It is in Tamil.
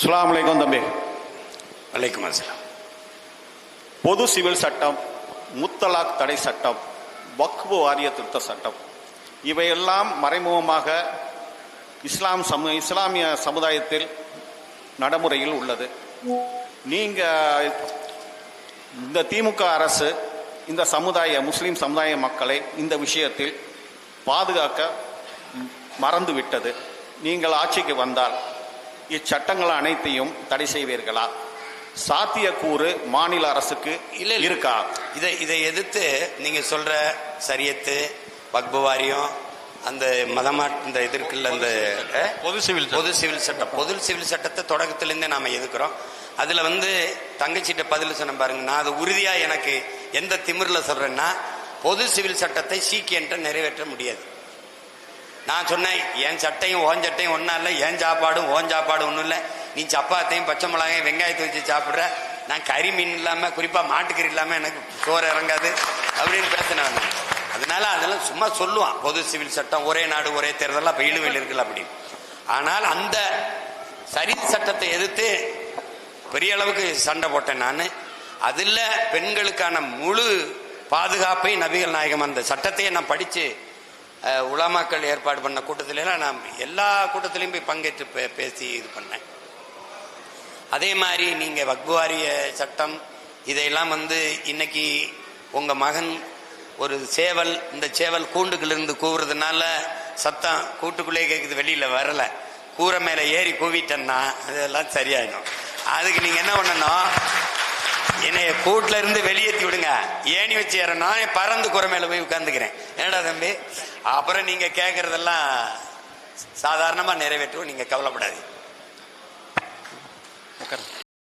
அஸ்லாம் வலைக்கம் தம்பி. வலைக்கம் அஸ்லாம் பொது சிவில் சட்டம் முத்தலாக் தடை சட்டம் வக்ஃபு வாரிய திருத்த சட்டம் இவையெல்லாம் மறைமுகமாக இஸ்லாம் சமு இஸ்லாமிய சமுதாயத்தில் நடைமுறையில் உள்ளது. நீங்கள் இந்த திமுக அரசு இந்த சமுதாய முஸ்லீம் சமுதாய மக்களை இந்த விஷயத்தில் பாதுகாக்க மறந்து விட்டது நீங்கள் ஆட்சிக்கு வந்தால் இச்சட்டங்கள் அனைத்தையும் தடை செய்வீர்களா? சாத்தியக்கூறு மாநில அரசுக்கு இல்ல. இருக்கா? இதை இதை எதிர்த்து நீங்க சொல்ற சரியத்து வக்பு வாரியம் அந்த மதமாட் இந்த இது இருக்குல்ல அந்த பொது சிவில். பொது சிவில் சட்டம். பொது சிவில் சட்டத்தை தொடக்கத்திலிருந்தே நாம எதுக்குறோம் அதுல வந்து தங்கச்சிட்ட பதில் சொன்ன பாருங்க. நான் அது உறுதியா எனக்கு எந்த திமிர்ல சொல்றேன்னா பொது சிவில் சட்டத்தை சீக்கியன்ற நிறைவேற்ற முடியாது. நான் சொன்னேன் என் சட்டையும் ஓன் சட்டையும் ஒன்றா இல்லை என் சாப்பாடும் ஓன் சாப்பாடும் ஒன்றும் இல்லை. நீ சப்பாத்தையும் பச்சை மிளகாயும் வெங்காயத்தை வச்சு சாப்பிட்ற நான் கறி மீன் இல்லாமல் குறிப்பாக மாட்டுக்கறி இல்லாமல் எனக்கு சோறு இறங்காது அப்படின்னு பேசினேன் நான். அதனால அதெல்லாம் சும்மா சொல்லுவான் பொது சிவில் சட்டம் ஒரே நாடு ஒரே தேர்தல் அப்போ இழுவில் இருக்குல்ல அப்படின்னு ஆனால் அந்த சரி சட்டத்தை எதிர்த்து பெரிய அளவுக்கு சண்டை போட்டேன் நான். அதில் பெண்களுக்கான முழு பாதுகாப்பை நபிகள் நாயகம் அந்த சட்டத்தையே நான் படித்து உலமாக்கள் ஏற்பாடு பண்ண கூட்டத்திலாம் நான் எல்லா கூட்டத்திலையும் போய் பங்கேற்று பே- பேசி இது பண்ணேன். அதே மாதிரி நீங்கள் வக்புவாரிய சட்டம் இதையெல்லாம் வந்து இன்னைக்கு உங்கள் மகன் ஒரு சேவல் இந்த சேவல் கூண்டுகளிலிருந்து கூவுறதுனால சத்தம் கூட்டுக்குள்ளே கேட்குது வெளியில் வரலை. கூரை மேலே ஏறி கூவிட்டேன்னா அதெல்லாம் சரியாயிடும். அதுக்கு நீங்கள் என்ன பண்ணணும்? என்னைய கூட்டில இருந்து வெளியேற்றி விடுங்க. ஏணி வச்சு ஏறணும். நான் பறந்து குறை மேல போய் உட்காந்துக்கிறேன் என்னடா தம்பி? அப்புறம் நீங்க கேட்கறதெல்லாம் சாதாரணமா நிறைவேற்றுவோம். நீங்க கவலைப்படாது உட்காருங்க.